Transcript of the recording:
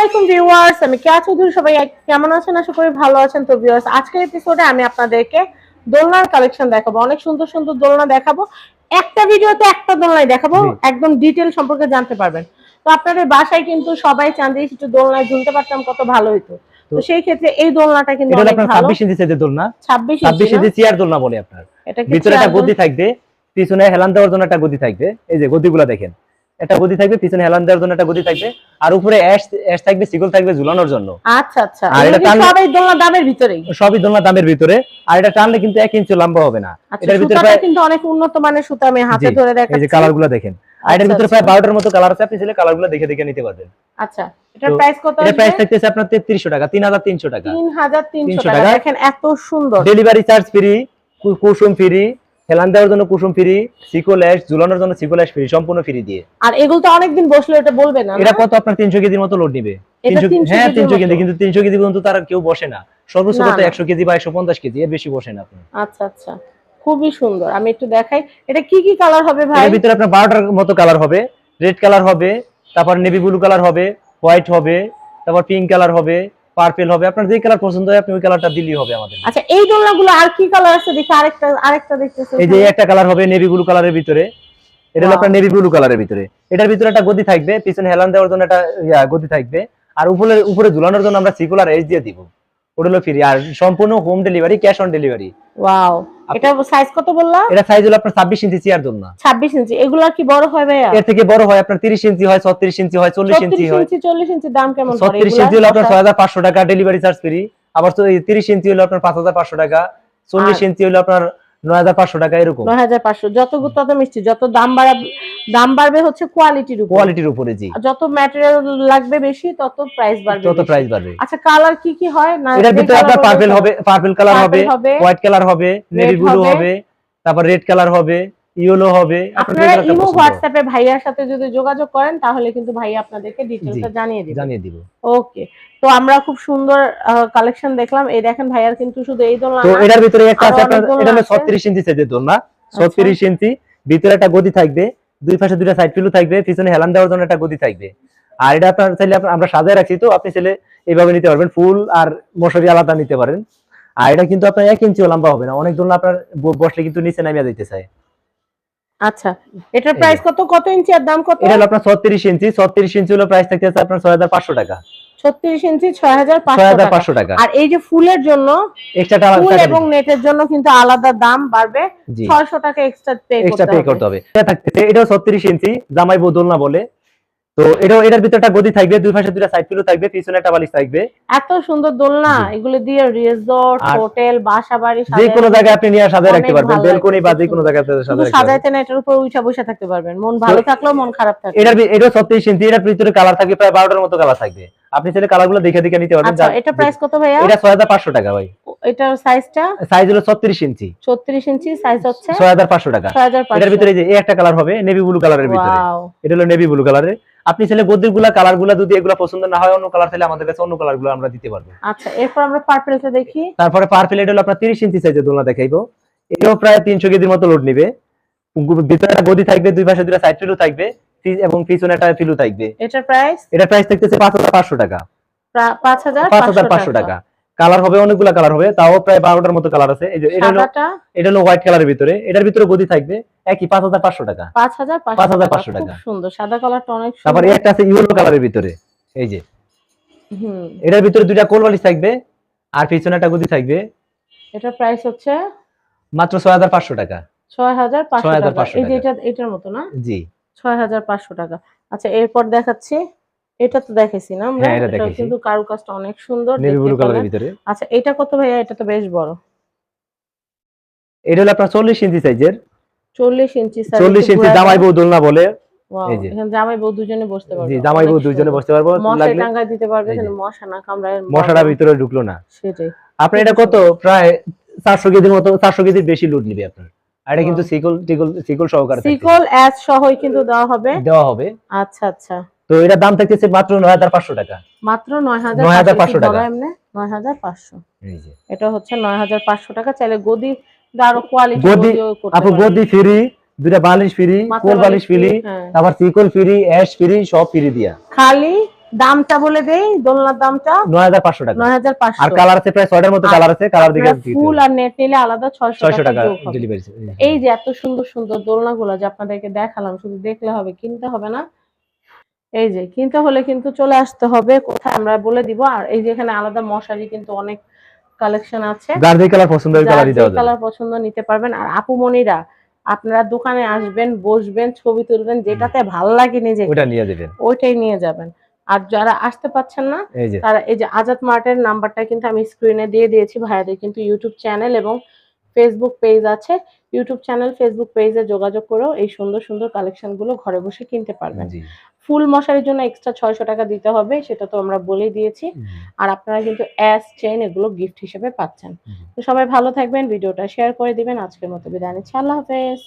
আলাইকুম ভিউয়ার্স আমি কেয়া চৌধুরী। সবাই কেমন আছেন? আশা করি ভালো আছেন। তো ভিউয়ার্স আজকের এপিসোডে আমি আপনাদেরকে দোলনার কালেকশন দেখাবো। অনেক সুন্দর সুন্দর দোলনা দেখাবো। একটা ভিডিওতে একটা দোলনাই দেখাবো। একদম ডিটেল সম্পর্কে জানতে পারবেন। তো আপনাদের বাসায় কিন্তু সবাই চান যে একটু দোলনায় ঝুলতে পারতাম কত ভালো হতো তো সেই ক্ষেত্রে এই দোলনাটা কিন্তু অনেক ভালো। ছাব্বিশ ইঞ্চি সাইজের দোলনা। ছাব্বিশ ছাব্বিশ ইঞ্চি ইঞ্চি চেয়ার দোলনা বলে আপনার। ভিতরে একটা গদি থাকবে পিছনে হেলান দেওয়ার জন্য একটা গদি থাকবে। এই যে গদিগুলা দেখেন। একটা গদি থাকবে পিছনে হেলান দেওয়ার জন্য একটা গদি থাকবে আর উপরে অ্যাশ অ্যাশ থাকবে সিগল থাকবে ঝুলানোর জন্য। আচ্ছা আচ্ছা। আর এটা টানলে- সব দোলনা দামের ভিতরেই। সবই দোলনা দামের ভিতরে আর এটা টানলে কিন্তু এক ইঞ্চি লম্বা হবে না। আচ্ছা এটার ভিতরে প্রায় কিন্তু অনেক উন্নত মানের সুতা আমি হাতে ধরে এই যে দেখাচ্ছি। কালারগুলা দেখেন। আর এটার আচ্ছা, ভিতরে আচ্ছা। প্রায় বারোটার মতো কালার আছে আপনি চাইলে কালারগুলো দেখে দেখে নিতে পারবেন। আচ্ছা এটার প্রাইস কত এটা প্রাইস থাকতেছে আপনার তেত্রিশশো টাকা তিন হাজার তিনশো টাকা। তিন হাজার তিনশো 300 টাকা। টাকা। দেখেন এত সুন্দর। Delivery charge free cushion free হেলান দেওয়ার জন্য কুসুম ফ্রি সিকো ল্যাশ ঝুলানোর জন্য সিকো ল্যাশ ফ্রি সম্পূর্ণ ফ্রি দিয়ে। আর এগুলো তো অনেকদিন বসলে এটা বলবে না এটা কত আপনার তিনশো কেজির মতো লোড নিবে? 300 300 হ্যাঁ তিনশো কেজি কিন্তু তিনশো কেজি পর্যন্ত তারা কেউ বসে না। সর্বোচ্চ কত না। একশো কেজি বা একশো পঞ্চাশ কেজি এর বেশি বসে না আপনি আচ্ছা আচ্ছা। খুবই সুন্দর। আমি একটু দেখাই। এটা কি কি কালার হবে ভাই? এর ভিতরে আপনার বারোটার মতো কালার হবে। রেড কালার হবে তারপর নেভি ব্লু কালার হবে হোয়াইট হবে তারপর পিঙ্ক কালার হবে। পার্পেল হবে। আপনার যে কালার পছন্দ হয় আপনি ওই কালারটা দিলেই হবে আমাদের। আচ্ছা এই দোলনাগুলো আর কি কালার আছে? দেখি আরেকটা আরেকটা দেখতেছি এই যে একটা কালার হবে নেভি ব্লু কালারের ভিতরে। এটা হলো আপনার নেভি ব্লু কালারের ভিতরে। এটার ভিতরে একটা গদি থাকবে পিছনে হেলান দেওয়ার জন্য একটা গদি থাকবে। আর উপরে উপরে ঝুলানোর জন্য আমরা সিকুলার এজ দিয়ে দিব। ওটা হলো ফ্রি আর সম্পূর্ণ home delivery cash on delivery wow এটা সাইজ কত বললা? এটা সাইজ হলো আপনার ছাব্বিশ ইঞ্চি চেয়ার জন্য। 26 ইঞ্চি। এগুলা কি বড় হয় ভাইয়া? এর থেকে বড় হয় আপনার তিরিশ ইঞ্চি হয় ছত্রিশ ইঞ্চি হয় চল্লিশ ইঞ্চি 36 হয়। ইঞ্চি 40 ইঞ্চি দাম কেমন পড়ে ছত্রিশ এগুলার? ইঞ্চি হলো আপনার আচ্ছা। ছয় হাজার পাঁচশো টাকা ডেলিভারি চার্জ ফ্রি আবার তিরিশ ইঞ্চি হলো আপনার পাঁচ হাজার পাঁচশো টাকা। চল্লিশ আর- ইঞ্চি হলো আপনার নয় হাজার পাঁচশো টাকা এরকম। নয় হাজার পাঁচশো। যত গুণ তত মিষ্টি। যত দাম বাড়াবে দাম বাড়বে হচ্ছে কোয়ালিটির উপর। কোয়ালিটির উপরে জি। যত ম্যাটেরিয়াল লাগবে বেশি তত প্রাইস বাড়বে বেশি। প্রাইস বাড়বে। আচ্ছা কালার কি কি হয়? না এটার ভিতরে আপনার পার্পল হবে পার্পল কালার হবে হোয়াইট কালার হবে নেভি ব্লু হবে। তারপর রেড কালার হবে ইয়েলো হবে আপনারা ইমো হোয়াটসঅ্যাপে ভাইয়ার সাথে যদি যোগাযোগ করেন তাহলে কিন্তু ভাইয়া আপনাদেরকে ডিটেইলসটা জানিয়ে দিবে। জানিয়ে দিব। ওকে তো আমরা খুব সুন্দর কালেকশন দেখলাম। এই দেখেন ভাইয়ার কিন্তু শুধু এই দোলনা তো এটার ভিতরে একটা আছে আপনার এটা হলো আচ্ছা। 36 ইঞ্চি সাইজের দোলনা 36 ইঞ্চি ভিতরে একটা গদি থাকবে দুই পাশে দুইটা সাইড পিলু থাকবে, পিছনে হেলান দেওয়ার জন্য একটা গদি থাকবে। আর এটা আপনার চাইলে আমরা সাজায় রাখছি তো, আপনি ছেলে এইভাবে নিতে পারবেন, ফুল আর মশারি আলাদা নিতে পারেন। আর এটা কিন্তু আপনার এক ইঞ্চিও লম্বা হবে না, অনেক ধরনের আপনার বসলে কিন্তু নিচে নামিয়া দিতে চায়। আচ্ছা এটার প্রাইস কত কত ইঞ্চি আর দাম কত? এটা হলো আপনার 36 ইঞ্চি 36 ইঞ্চি হলো প্রাইস থাকতেছে আপনার 6500 টাকা। 36 ইঞ্চি 6500 টাকা। আর এই যে ফুলের জন্য এক্সট্রা টাকা ফুল এবং নেটের জন্য কিন্তু আলাদা দাম বাড়বে। জি। 600 টাকা এক্সট্রা পে এক্সট্রা করতে পে করতে হবে। এটা থাকতেছে এটাও 36 ইঞ্চি জামাই বদল না বলে। তো এটাও এটার ভিতরে একটা গদি থাকবে দুই পাশে দুইটা সাইড পিলো থাকবে পিছনে একটা বালিশ থাকবে। এত সুন্দর দোলনা এগুলো দিয়ে রিসোর্ট হোটেল বাসা বাড়ি যে কোনো জায়গায় আপনি নিয়ে সাজায় রাখতে পারবেন বেলকনি বা যে কোনো জায়গায় সাজায় সাজাইতে না এটার উপর উঠা বসে থাকতে পারবেন। মন ভালো থাকলেও মন খারাপ থাকবে। এটার এটাও 36 ইঞ্চি এটার ভিতরে কালার থাকবে প্রায় 12টার মতো কালার থাকবে। আপনি চাইলে কালারগুলো দেখে দেখে নিতে পারবেন আচ্ছা এটা প্রাইস কত ভাইয়া? এটা 6500 টাকা ভাই। এটার সাইজটা সাইজ হলো 36 ইঞ্চি। 36 ইঞ্চি সাইজ হচ্ছে? 6500 টাকা। 6500 এটার ভিতরে যে একটা কালার হবে নেভি ব্লু কালারের ভিতরে। এটা হলো নেভি ব্লু কালারের আপনি চাইলে গদ্দিরগুলা কালারগুলা যদি এগুলা পছন্দ না হয় অন্য কালার চাইলে আমাদের কাছে অন্য কালারগুলো আমরা দিতে পারব। আচ্ছা এরপর আমরা পার্পলটা দেখি। তারপরে পার্পল এটা হলো আপনার 30 ইঞ্চি সাইজের দোলনা দেখাইবো। এটাও প্রায় 300 কেজির মতো লোড নিবে। ভিতরে গদি থাকবে দুই পাশে দুইটা সাইড পিলু থাকবে এবং পিছনে একটা পিলু থাকবে। এটার প্রাইস এটা প্রাইস থাকতেছে 5500 টাকা। 5500 5500 টাকা। কালার হবে অনেকগুলা কালার হবে তাও প্রায় 12টার মতো কালার আছে। এই যে এটা হলো এটা হলো হোয়াইট কালারের ভিতরে। এটার ভিতরে গদি থাকবে একই 5500 টাকা। 5500 5500 খুব টাকা। সুন্দর। সাদা কালারটা অনেক তারপরে একটা আছে ইয়েলো কালারের ভিতরে এই যে। এটার ভিতরে দুইটা কোল বালিশ থাকবে আর পিছনে একটা গদি থাকবে। এটার প্রাইস হচ্ছে? মাত্র 6500 টাকা। 6500 টাকা। 6500 এই যে টাকা। এটা এটার মতো না? জি। 6500 টাকা। আচ্ছা এরপর দেখাচ্ছি। এটা তো দেখেছি না আমরা হ্যাঁ, এটা। কিন্তু কারুকাজটা অনেক সুন্দর নেভি ব্লু কালারের ভিতরে। আচ্ছা এটা কত ভাইয়া? এটা তো বেশ বড়। এটা হলো আপনার 40 ইঞ্চি সাইজের। 40 ইঞ্চি size, 40 ইঞ্চি জামাই বউ দোলনা বলে। জামাই বউ দুজনে বসতে পারবে। জি জামাই বউ সুন্দর। বসতে পারব। টাঙ্গায় দিতে পারবে মশা না কামড়ায় মশাটা ভিতরে ঢুকলো না। সেটাই। আপনি এটা কত? প্রায় 400 কেজির মতো 400 কেজির বেশি লুট নিবে আপনার। আর এটা কিন্তু সিকল সিকল সহকারে সিকল সহই কিন্তু দেওয়া হবে। দেওয়া হবে। আচ্ছা আচ্ছা। তো এটার দাম থাকতেছে মাত্র 9500 টাকা। মাত্র নয় হাজার 9500 টাকা। পাঁচশো। এই এটা হচ্ছে নয় হাজার পাঁচশো টাকা চাইলে গদি আরও কোয়ালিটি গদি- আপু গদি ফ্রি বালিশ ফ্রি কোল বালিশ ফ্রি সিকল ফ্রি অ্যাশ ফ্রি সব ফ্রি দিয়া। খালি দামটা বলে দেই দোলনার দামটা নয় হাজার পাঁচশো টাকা। নয় হাজার আর পাঁচশো কালার আছে প্রায় ছয়টার মতো কালার আছে কালার দিকে ফুল আর নেট নিলে আলাদা ছয়শো ছয়শো টাকা। ডেলিভারি এই যে এত সুন্দর সুন্দর দোলনাগুলো যে আপনাদেরকে দেখালাম শুধু দেখলে হবে কিনতে হবে না। এই যে কিনতে হলে কিন্তু চলে আসতে হবে। কোথায় আমরা বলে দিব আর এই যে এখানে আলাদা মশারি কিন্তু অনেক কালেকশন আছে। যার যে কালার পছন্দ কালারই দেওয়া যাবে। কালার পছন্দ নিতে পারবেন। আর আপনারা দোকানে আসবেন বসবেন ছবি তুলবেন যেটাতে ভালো লাগে নিজে ওইটা নিয়ে যাবেন। ওইটাই নিয়ে যাবেন। আর যারা আসতে পাচ্ছেন না তারা এই যে আজাদ মার্টের নাম্বারটা কিন্তু আমি স্ক্রিনে দিয়ে দিয়েছি। ভাইয়াদের কিন্তু ইউটিউব চ্যানেল এবং ফেসবুক পেজ আছে। ইউটিউব চ্যানেল ফেসবুক পেজে যোগাযোগ করেও এই সুন্দর সুন্দর কালেকশনগুলো ঘরে বসে কিনতে পারবেন। ফুল মশারির জন্য এক্সট্রা ছয়শো টাকা দিতে হবে সেটা তো আমরা বলে দিয়েছি। আর আপনারা কিন্তু অ্যাস চেন এগুলো গিফট হিসেবে পাচ্ছেন। তো সবাই ভালো থাকবেন ভিডিওটা শেয়ার করে দিবেন। আজকের মতো বিদায় নিচ্ছি। আল্লাহ হাফেজ।